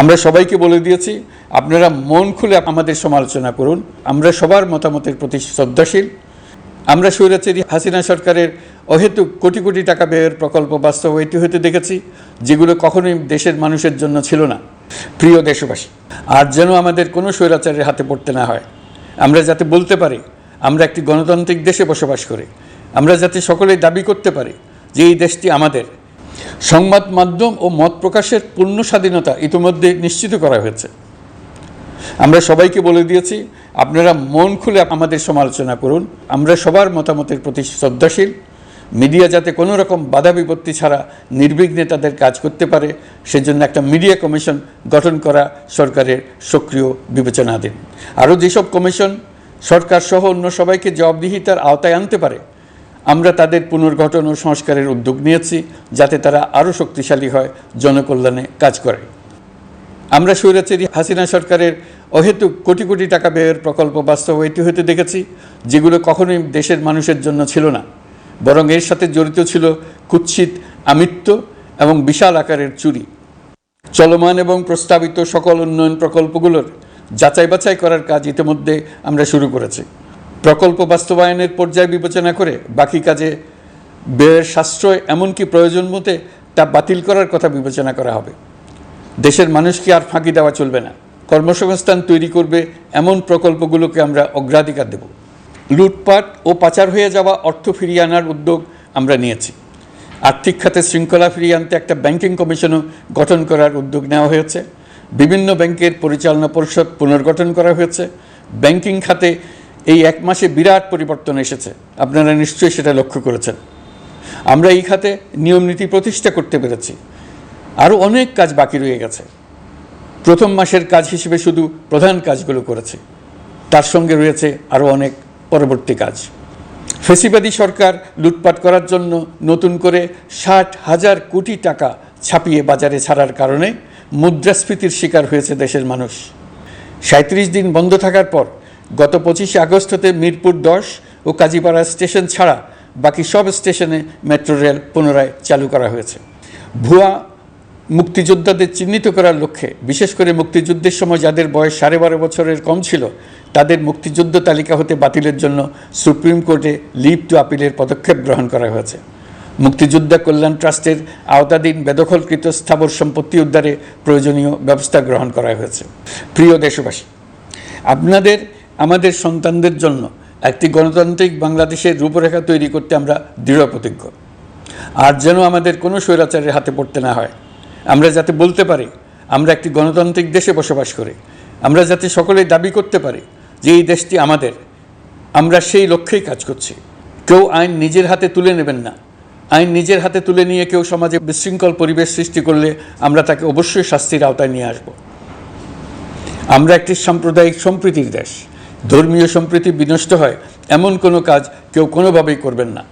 আমরা সবাইকে বলে দিয়েছি, আপনারা মন খুলে আমাদের সমালোচনা করুন। আমরা সবার মতামতের প্রতি শ্রদ্ধাশীল। আমরা স্বৈরাচারী হাসিনা সরকারের অহেতুক কোটি কোটি টাকা ব্যয়ের প্রকল্প বাস্তবায়িত হতে দেখেছি, যেগুলো কখনোই দেশের মানুষের জন্য ছিল না। প্রিয় দেশবাসী, আর যেন আমাদের কোনো স্বৈরাচারের হাতে পড়তে না হয়। আমরা যাতে বলতে পারি, আমরা একটি গণতান্ত্রিক দেশে বসবাস করি। আমরা যাতে সকলেই দাবি করতে পারি যে এই দেশটি আমাদের। সংবাদ মাধ্যম ও মত প্রকাশের পূর্ণ স্বাধীনতা ইতিমধ্যে নিশ্চিত করা হয়েছে। আমরা সবাইকে বলে দিয়েছি, আপনারা মন খুলে আমাদের সমালোচনা করুন। আমরা সবার মতামতের প্রতি শ্রদ্ধাশীল। মিডিয়া যাতে কোনো রকম বাধা বিপত্তি ছাড়া নির্বিঘ্নে তাদের কাজ করতে পারে, সেজন্য একটা মিডিয়া কমিশন গঠন করা সরকারের সক্রিয় বিবেচনাধীন। আরও যেসব কমিশন সরকার সহ অন্য সবাইকে জবাবদিহিতার আওতায় আনতে পারে আমরা তাদের পুনর্গঠন ও সংস্কারের উদ্যোগ নিয়েছি যাতে তারা আরও শক্তিশালী হয়, জনকল্যাণে কাজ করে। আমরা স্বৈরাচারী হাসিনা সরকারের অহেতুক কোটি কোটি টাকা ব্যয়ের প্রকল্প বাস্তবায়িত হতে দেখেছি, যেগুলো কখনোই দেশের মানুষের জন্য ছিল না। বরং এর সাথে জড়িত ছিল কুৎসিত আমিত্ব এবং বিশাল আকারের চুরি। চলমান এবং প্রস্তাবিত সকল উন্নয়ন প্রকল্পগুলোর যাচাই বাছাই করার কাজ ইতিমধ্যে আমরা শুরু করেছি। প্রকল্প বাস্তবায়নের পর্যায় বিবেচনা করে বাকি কাজে ব্যয়ের সাশ্রয় এমনকি প্রয়োজন মতে তা বাতিল করার কথা বিবেচনা করা হবে। দেশের মানুষকে আর ফাঁকি দেওয়া চলবে না। কর্মসংস্থান তৈরি করবে এমন প্রকল্পগুলোকে আমরা অগ্রাধিকার দেব। লুটপাট ও পাচার হয়ে যাওয়া অর্থ ফিরিয়ে আনার উদ্যোগ আমরা নিয়েছি। আর্থিক খাতে শৃঙ্খলা ফিরিয়ে আনতে একটা ব্যাংকিং কমিশনও গঠন করার উদ্যোগ নেওয়া হয়েছে। বিভিন্ন ব্যাংকের পরিচালনা পরিষদ পুনর্গঠন করা হয়েছে। ব্যাংকিং খাতে এই এক মাসে বিরাট পরিবর্তন এসেছে। আপনারা নিশ্চয়ই সেটা লক্ষ্য করেছেন। আমরা এই খাতে নিয়মনীতি প্রতিষ্ঠা করতে পেরেছি। আরও অনেক কাজ বাকি রয়ে গেছে। প্রথম মাসের কাজ হিসেবে শুধু প্রধান কাজগুলো করেছে। তার সঙ্গে রয়েছে আরও অনেক পরবর্তী কাজ। ফেসিবাদী সরকার লুটপাট করার জন্য নতুন করে ষাট হাজার কোটি টাকা ছাপিয়ে বাজারে ছাড়ার কারণে মুদ্রাস্ফীতির শিকার হয়েছে দেশের মানুষ। সাঁত্রিশ দিন বন্ধ থাকার পর গত পঁচিশে আগস্ট হতে মিরপুর দশ ও কাজীপাড়া স্টেশন ছাড়া বাকি সব স্টেশনে মেট্রো রেল পুনরায় চালু করা হয়েছে। ভুয়া মুক্তিযোদ্ধাদের চিহ্নিত করার লক্ষ্যে, বিশেষ করে মুক্তিযুদ্ধের সময় যাদের বয়স সাড়ে বারো বছরের কম ছিল, তাদের মুক্তিযুদ্ধ তালিকা হতে বাতিলের জন্য সুপ্রিম কোর্টে লিভ টু আপিলের পদক্ষেপ গ্রহণ করা হয়েছে। মুক্তিযোদ্ধা কল্যাণ ট্রাস্টের আওতাধীন বেদখলকৃত স্থাবর সম্পত্তি উদ্ধারে প্রয়োজনীয় ব্যবস্থা গ্রহণ করা হয়েছে। প্রিয় দেশবাসী, আপনাদের আমাদের সন্তানদের জন্য একটি গণতান্ত্রিক বাংলাদেশের রূপরেখা তৈরি করতে আমরা দৃঢ় প্রতিজ্ঞ। আর যেন আমাদের কোনো স্বৈরাচারের হাতে পড়তে না হয়। আমরা যাতে বলতে পারি, আমরা একটি গণতান্ত্রিক দেশে বসবাস করি। আমরা যাতে সকলে দাবি করতে পারি যে এই দেশটি আমাদের। আমরা সেই লক্ষ্যেই কাজ করছি। কেউ আইন নিজের হাতে তুলে নেবেন না। আইন নিজের হাতে তুলে নিয়ে কেউ সমাজে বিশৃঙ্খল পরিবেশ সৃষ্টি করলে আমরা তাকে অবশ্যই শাস্তির আওতায় নিয়ে আসব। আমরা একটি সাম্প্রদায়িক সম্প্রীতির দেশ। ধর্মীয় সম্প্রীতি বিনষ্ট হয় এমন কোনো কাজ কেউ কোনোভাবেই করবেন না।